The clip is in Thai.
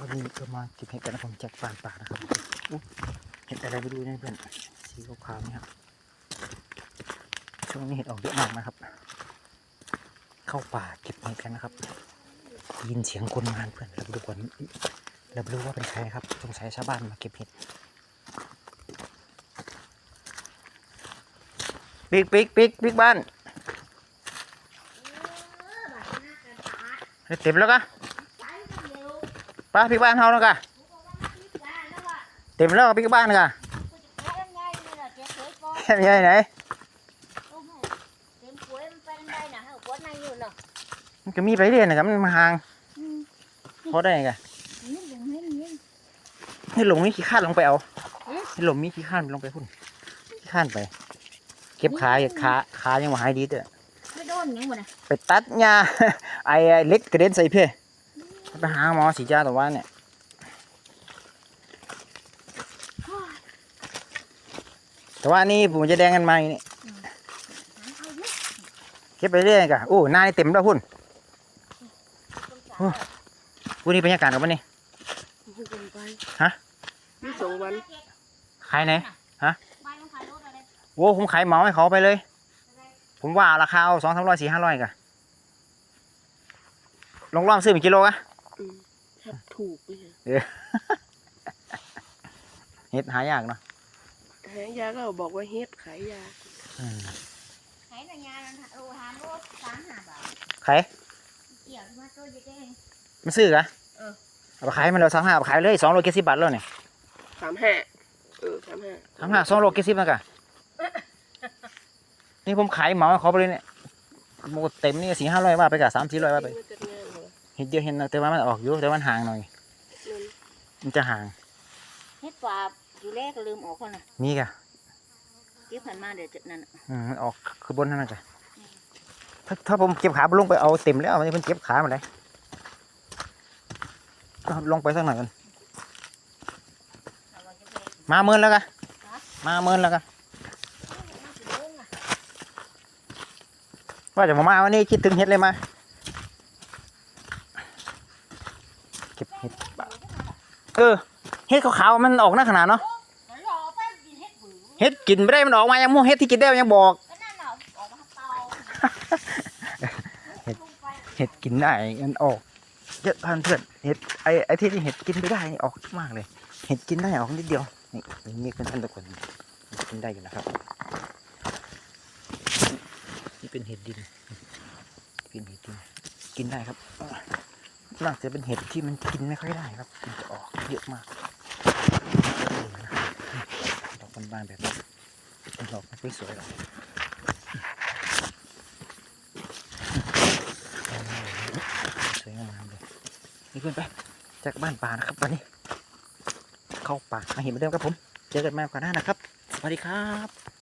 วันนี้ก็มาเก็บเห็ดกันนะผมจากป่านป่านะครับเห็ดอะไรไม่รู้นะเพื่อนสีขาวๆนี่ครับช่วงนี้เห็ดออกเยอะมากนะครับ เข้าป่าเก็บเห็ดกันนะครับยินเสียงคนมาเพื่อนเราไปดูก่อนเรารู้ว่าเป็นใครครับสงสัยชาวบ้านมาเก็บเห็ดปิ๊กปิ๊กปิ๊กปิ๊กบ้านเฮ็ดเต็มแล้วกะ ป้าปิ๊กบ้านเฮาแล้วกะเต็มแล้วกะปิ๊กบ้านกะแค่ใหญ่ไหนมันก็มีไปเรื่อยนะครับมันมาห่างพอได้ไงให้หลงมีขี้ข้านลงไปเอาให้หลงมีขี้ข้านลงไปพุ่นขี้ข้านไป เก็บขาอย่าขาขายังว่าหายดีเด้อไม่โดนยังบ่นะไปตัดหญ้าไอ้ไอ้เล็กกระเด็นใส่เพ่ ไปหาหมอสีจ้าตัวว่าเนี่ยแต่ว่านี่ผมจะแดงกันมาอย่างนี้เก็บไปเรื่อยกะโอ้หน้านี่เต็มแล้วพุ่นพุ่นนี่บรรยากาศกับมันนี่ฮะมีสองวันขายไหนไปลงขายรถอะไรโอ้ผมขายเหมาให้เขาไปเลย ผมว่าราคาเอาสองสามร้อยสี่ห้าร้อยกะลองรอบซื้อเป็นกิโลกะอืม แทบถูกเลยเห็ดหายากเนาะหายาก็บอกว่าเฮ็ดขายยาอืมขายในงานโอ้หามรถสามห้าบาทขายเกี่ยวมาตัวเจ๊ง มันซื้อกะเออ เอาไปขายมันแล้วสามห้าเอาไปขายเลยสองโลเจ็ดสิบบาทแล้วเนี่ยสามห้าเออสามห้าสามห้าสองโลเจ็ดสิบนะกะนี่ผมขายเหมาให้เขาไปเลยเนี่ยโมเต็มนี่สี่ห้าร้อยว่าไปกะสามสี่ร้อยว่าไป มันจะง่าย เหรอเห็ดเยอะเห็นนะแต่ว่ามันออกอยู่แต่ว่ามันห่างหน่อยนั่นมันจะห่างเฮ็ดฝาอยู่แรกก็ลืมออกคนน่ะมีกะเก็บผ่านมาเดี๋ยวจะนั่นน่ะอืมมันออกคือบนนั่นนะกะถ้าถ้าผมเก็บขาลงไปเอาเต็มแล้วมันจะเป็นเก็บขามาเลยก็ลงไปสักหน่อยกันเอาไว้จะไปมาเมินแล้วกะฮะมาเมินแล้วกะเอาสิเบิ่งน่ะว่าจะมามาวันนี้คิดถึงเห็ดเลยมาเก็บเห็ดปะ เออเห็ดขาวๆมันออกหน้าขนาดเนาะมันรอไปกินเฮ็ดบือเห็ดกินไม่ได้มันออกมายังมู่เห็ดที่กินได้มันยังบอกก็นั่นน่ะออกมาเตาเฮ็ดเห็ดกินได้มันออกเยอะพันเพื่อนเห็ดไอไอที่นี่เห็ดกินไม่ได้นี่ออกมากเลย เห็ดกินได้ออกนิดเดียวนี่นี่เป็นท่านทุกคนกินได้อยู่นะครับ นี่เป็นเห็ดดินเป็นเห็ดดินกินได้ครับ น่าจะเป็นเห็ดที่มันกินไม่ค่อยได้ครับมันจะออกเยอะมากดอกบานๆแบบนี้ดอกไม่สวยหรอกสวยงามเลยนี่เพื่อนไปจากบ้านป่านะครับวันนี้ เข้าป่ามาเห็นเหมือนเดิมครับผม เจอกันใหม่โอกาสหน้านะครับ สวัสดีครับ